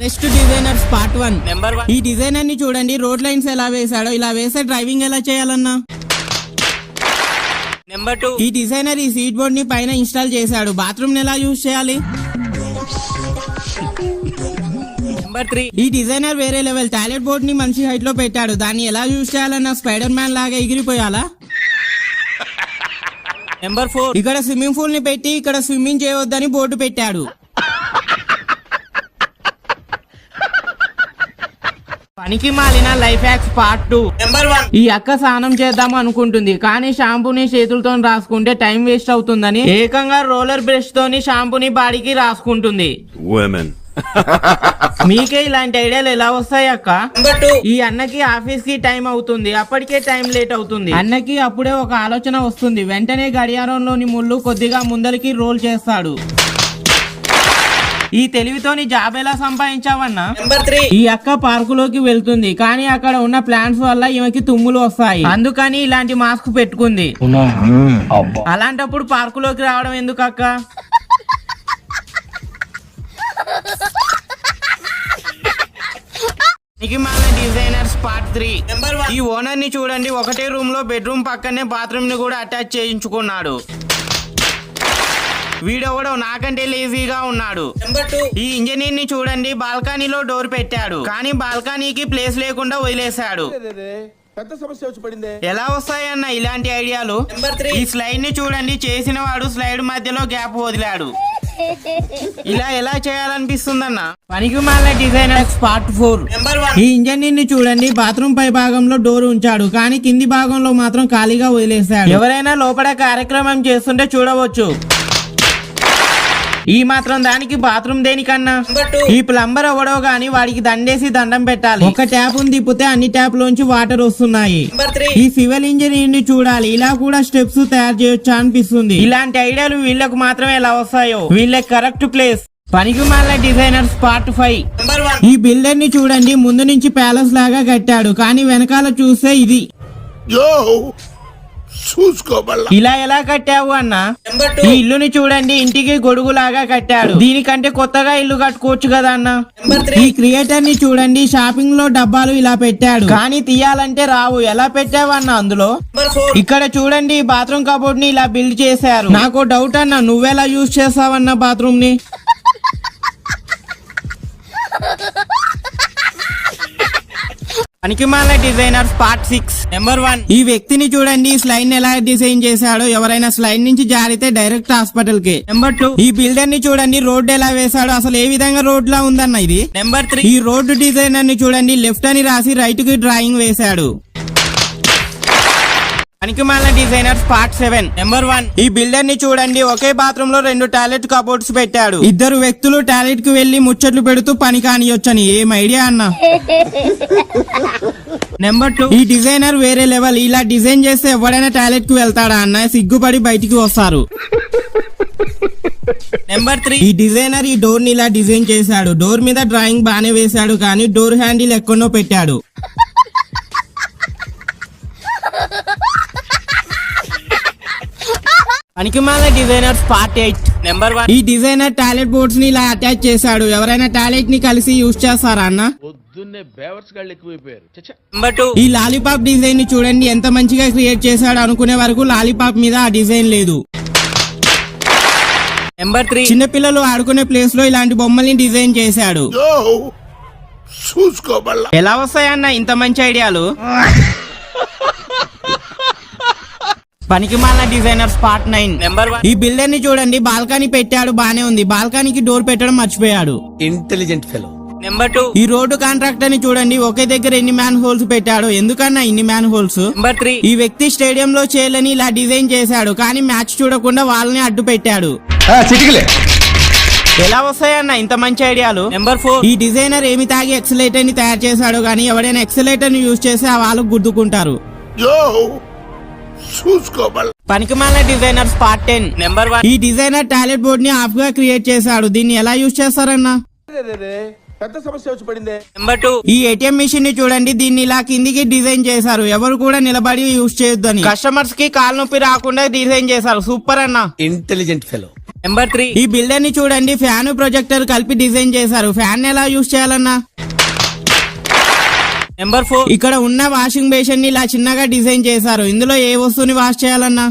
Best designers part one number one ఈ డిజైనర్ని చూడండి రోడ్ లైన్స్ ఎలా వేశాడో ఇలా వేస్తే డ్రైవింగ్ ఎలా చేయాలన్నా. నెంబర్ టూ ఈ డిజైనర్ ఈ సీట్ బోర్డ్ని పైన ఇన్స్టాల్ చేశాడు. బాత్రూమ్ ఎలా యూజ్ చేయాలి? నెంబర్ త్రీ ఈ డిజైనర్ వేరే లెవెల్ టాయిలెట్ బోర్డ్ని మంచి హైట్లో పెట్టాడు. దాన్ని ఎలా యూజ్ చేయాలన్నా స్పైడర్ మ్యాన్ లాగా ఎగిరిపోయాలా? నెంబర్ ఫోర్ ఇక్కడ స్విమ్మింగ్ పూల్ని పెట్టి ఇక్కడ స్విమ్మింగ్ చేయవద్దని బోర్డు పెట్టాడు. పనికి మాలిన life hacks part two. Number one. ఈ అక్క స్నానం చేద్దాం అనుకుంటుంది కానీ షాంపూని చేతులతో రాసుకుంటే టైం వేస్ట్ అవుతుందని ఏకంగా రోలర్ బ్రష్ తోని షాంపూని బాడీకి రాసుకుంటుంది. Women. మీకే ఇలాంటి ఐడియాలు ఎలా వస్తాయి అక్క? ఈ అన్నకి ఆఫీస్కి టైం అవుతుంది అప్పటికే టైం లేట్ అవుతుంది. అన్నకి అప్పుడే ఒక ఆలోచన వస్తుంది వెంటనే గడియారంలోని ముళ్ళు కొద్దిగా ముందరికి రోల్ చేస్తాడు. ఈ తెలివితోని జాబ్ ఎలా సంపాదించావన్నా? నెంబర్ త్రీ ఈ అక్క పార్కులోకి వెళ్తుంది కానీ అక్కడ ఉన్న ప్లాంట్స్ వల్ల ఈమెకి తుమ్ములు వస్తాయి. అందుకని ఇలాంటి మాస్క్ పెట్టుకుంది. అలాంటప్పుడు పార్కులోకి రావడం ఎందుకు అక్క? నికిమాల designers part three number one ఈ ఓనర్ని చూడండి ఒకటే రూమ్లో బెడ్రూమ్ పక్కనే బాత్రూమ్ని కూడా అటాచ్ చేయించుకున్నాడు. వీడెవడో నాకంటే లేజీగా ఉన్నాడు. ఈ ఇంజనీర్ని చూడండి బాల్కనీలో డోర్ పెట్టాడు. కానీ బాల్కనీకి ప్లేస్ లేకుండా వదిలేశాడు. పెద్ద సమస్య వచ్చి పడిందే. ఎలా వస్తాయన్న ఇలాంటి ఐడియాలు? ఈ స్లైడ్ని చూడండి చేసిన వాడు స్లైడ్ మధ్యలో గ్యాప్ వదిలాడు. ఇలా ఎలా చేయాలనిపిస్తుందన్న? పనికి మాల డిజైనర్ పార్ట్ ఫోర్ ఈ ఇంజనీర్ని చూడండి బాత్రూమ్ పై భాగంలో డోర్ ఉంచాడు కానీ కింది భాగంలో మాత్రం ఖాళీగా వదిలేశాడు. ఎవరైనా లోపల కార్యక్రమం చేస్తుంటే చూడవచ్చు. ఈ మాత్రం దానికి బాత్రూమ్ దేనికన్నా? ఈ ప్లంబర్ ఎవడో గాని వాడికి దండేసి దండం పెట్టాలి. ఒక ట్యాప్ తిప్పితే అన్ని ట్యాప్ లోంచి వాటర్ వస్తున్నాయి. ఈ సివిల్ ఇంజనీర్ని చూడాలి. ఇలా కూడా స్టెప్స్ తయారు చేయొచ్చా అనిపిస్తుంది. ఇలాంటి ఐడియాలు వీళ్ళకు మాత్రమే ఎలా వస్తాయో? వీళ్ళకి కరెక్ట్ ప్లేస్. పనికి మాల డిజైనర్స్ పార్ట్ ఫైవ్. ఈ బిల్డర్ని చూడండి ముందు నుంచి ప్యాలెస్ లాగా కట్టాడు. కానీ వెనకాల చూస్తే ఇది. ఇలా ఎలా కట్టావు అన్న? ఈ ఇల్లుని చూడండి ఇంటికి గొడుగు లాగా కట్టాడు. దీనికంటే కొత్తగా ఇల్లు కట్టుకోవచ్చు కదా అన్న? ఈ క్రియేటర్ని చూడండి షాపింగ్లో డబ్బాలు ఇలా పెట్టాడు. కానీ తీయాలంటే రావు. ఎలా పెట్టావన్న అందులో? నెంబర్ ఫోర్ ఇక్కడ చూడండి బాత్రూమ్ కబోర్డ్ని ఇలా బిల్డ్ చేశారు. నాకు డౌట్ అన్న నువ్వెలా యూజ్ చేస్తావన్న బాత్రూమ్ని పనికిమాల designers part six. Number one ఈ వ్యక్తిని చూడండి స్లైడ్ ఎలా డిజైన్ చేశాడో ఎవరైనా స్లైడ్ నుంచి జారితే డైరెక్ట్ హాస్పిటల్కి. నెంబర్ టూ ఈ బిల్డర్ని చూడండి రోడ్ ఎలా వేశాడో అసలు ఏ విధంగా రోడ్ లా ఉందన్న ఇది. నెంబర్ త్రీ ఈ రోడ్డు డిజైనర్ని చూడండి లెఫ్ట్ అని రాసి రైట్కి డ్రాయింగ్ వేశాడు. పనికిమాల designers part seven number one. ఈ బిల్డర్ని చూడండి ఒకే బాత్రూమ్లో రెండు టాయిలెట్ కబోర్డ్స్ పెట్టాడు. ఇద్దరు వ్యక్తులు టాయిలెట్కి వెళ్ళి ముచ్చట్లు పెడుతూ పని కానియొచ్చని. ఏం ఐడియా అన్న? Number two. ఈ డిజైనర్ వేరే లెవెల్. ఇలా డిజైన్ చేస్తే ఎవడైనా టాయిలెట్కి వెళ్తాడా అన్న? సిగ్గుపడి బయటికి వస్తారు. Number three. ఈ డిజైనర్ ఈ డోర్ని ఇలా డిజైన్ చేశాడు. డోర్ మీద డ్రాయింగ్ బానే వేశాడు కానీ డోర్ హ్యాండిల్ ఎక్కడో పెట్టాడు. పనికిమాల designers part eight. Number one. ఈ డిజైనర్ టాయిలెట్ బోర్డ్స్ని ఇలా అటాచ్ చేశాడు. ఎవరైనా టాయిలెట్ని కలిసి యూజ్ చేస్తారా అన్న? పొద్దున్నే బేవర్స్ గాళ్ళు ఎక్కువైపోయారు. చచ్చా నెంబర్ టూ. ఈ లాలీపాప్ డిజైన్ని చూడండి. ఎంత మంచిగా క్రియేట్ చేశాడు అనుకునే వరకు లాలీపాప్ మీద ఆ డిజైన్ లేదు. Number three. చిన్నపిల్లలు ఆడుకునే ప్లేస్లో ఇలాంటి బొమ్మల్ని డిజైన్ చేశాడు. ఎలా వస్తాయన్న ఇంత మంచి ఐడియాలు? పనికిమాల designers part nine. Number one ఈ బిల్డర్ని చూడండి బాల్కనీ పెట్టాడు బానే ఉంది. బాల్కనీకి డోర్ పెట్టడం మర్చిపోయాడు. ఇంటెలిజెంట్ ఫెలో నెంబర్ టూ ఈ రోడ్డు కాంట్రాక్టర్ని చూడండి ఒకే దగ్గర ఎన్ని మ్యాన్ హోల్స్ పెట్టాడు? ఎందుకన్నా ఇన్ని మ్యాన్ హోల్స్ నెంబర్ త్రీ ఈ వ్యక్తి స్టేడియం లో చేయాలని ఇలా డిజైన్ చేశాడు కానీ మ్యాచ్ చూడకుండా వాళ్ళని అడ్డు పెట్టాడు. ఎలా వస్తాయన్న ఇంత మంచి ఐడియాలు? నెంబర్ ఫోర్ ఈ డిజైనర్ ఏమి తాగి ఎక్సలేటర్ని తయారు చేశాడు కానీ ఎవడైనా ఎక్సలేటర్ని యూజ్ చేస్తే ఆ వాళ్ళు గుద్దుకుంటారు. యో చూసుకో మళ్ళా పనికిమాల designers part ten. Number one ఈ డిజైనర్ టాయిలెట్ బోర్డ్ని హాఫ్గా క్రియేట్ చేశాడు. దీన్ని ఎలా యూజ్ చేస్తారన్నా? పెద్ద సమస్య వచ్చి పడిందే. నెంబర్ టూ ఈ ఏటీఎం మిషన్ని చూడండి. దీన్ని ఇలా కిందికి డిజైన్ చేశారు. ఎవరు కూడా నిలబడి యూజ్ చేయొద్దని. కస్టమర్స్కి కాలు నొప్పి రాకుండా డిజైన్ చేశారు. సూపర్ అన్న. ఇంటెలిజెంట్ ఫెలో నెంబర్ త్రీ ఈ బిల్డర్ని చూడండి. ఫ్యాన్ ప్రొజెక్టర్ కలిపి డిజైన్ చేశారు. ఫ్యాన్ ఎలా యూస్ చేయాలన్నా? నెంబర్ ఫోర్ ఇక్కడ ఉన్న వాషింగ్ బేసిన్ని ఇలా చిన్నగా డిజైన్ చేశారు. ఇందులో ఏ వస్తువుని వాష్ చేయాలన్నా?